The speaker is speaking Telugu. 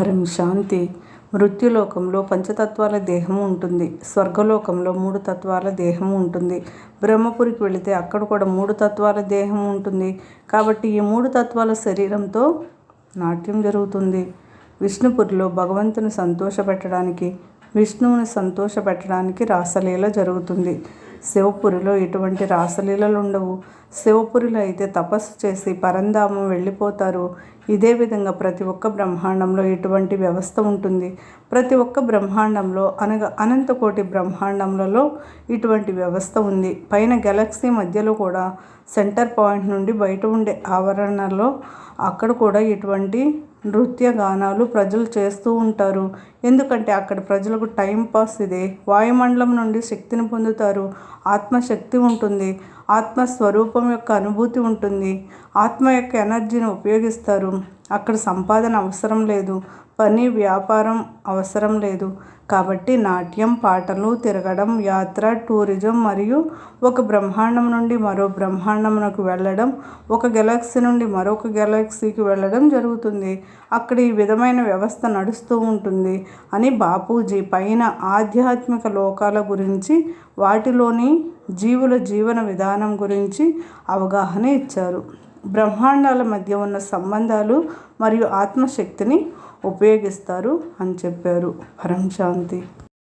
పరం శాంతి మృత్యులోకంలో పంచతత్వాల దేహము ఉంటుంది. స్వర్గలోకంలో మూడు తత్వాల దేహము ఉంటుంది. బ్రహ్మపురికి వెళితే అక్కడ కూడా మూడు తత్వాల దేహం ఉంటుంది. కాబట్టి ఈ మూడు తత్వాల శరీరంతో నాట్యం జరుగుతుంది. విష్ణుపురిలో భగవంతుని సంతోషపెట్టడానికి విష్ణువుని సంతోషపెట్టడానికి రాసలీల జరుగుతుంది. శివపురిలో ఎటువంటి రాసలీలలు ఉండవు శివపురిలో అయితే తపస్సు చేసి పరంధామం వెళ్ళిపోతారు. ఇదే విధంగా ప్రతి ఒక్క బ్రహ్మాండంలో ఇటువంటి వ్యవస్థ ఉంటుంది. ప్రతి ఒక్క బ్రహ్మాండంలో అనగా అనంతకోటి బ్రహ్మాండములలో ఇటువంటి వ్యవస్థ ఉంది. పైన గెలాక్సీ మధ్యలో కూడా సెంటర్ పాయింట్ నుండి బయట ఉండే ఆవరణలో అక్కడ కూడా ఇటువంటి నృత్య గానాలు ప్రజలు చేస్తూ ఉంటారు. ఎందుకంటే అక్కడ ప్రజలకు టైం పాస్ ఇదే. వాయుమండలం నుండి శక్తిని పొందుతారు. ఆత్మశక్తి ఉంటుంది. ఆత్మస్వరూపం యొక్క అనుభూతి ఉంటుంది. ఆత్మ యొక్క ఎనర్జీని ఉపయోగిస్తారు. అక్కడ సంపాదన అవసరం లేదు. పని వ్యాపారం అవసరం లేదు. కాబట్టి నాట్యం పాటలు తిరగడం యాత్ర టూరిజం మరియు ఒక బ్రహ్మాండం నుండి మరో బ్రహ్మాండమునకు వెళ్ళడం ఒక గెలాక్సీ నుండి మరొక గెలాక్సీకి వెళ్ళడం జరుగుతుంది. అక్కడ ఈ విధమైన వ్యవస్థ నడుస్తూ ఉంటుంది అని బాపూజీ పైన ఆధ్యాత్మిక లోకాల గురించి వాటిలోని జీవుల జీవన విధానం గురించి అవగాహన ఇచ్చారు. బ్రహ్మాండాల మధ్య ఉన్న సంబంధాలు మరియు ఆత్మశక్తిని ఉపయోగిస్తారు అని చెప్పారు. పరం శాంతి.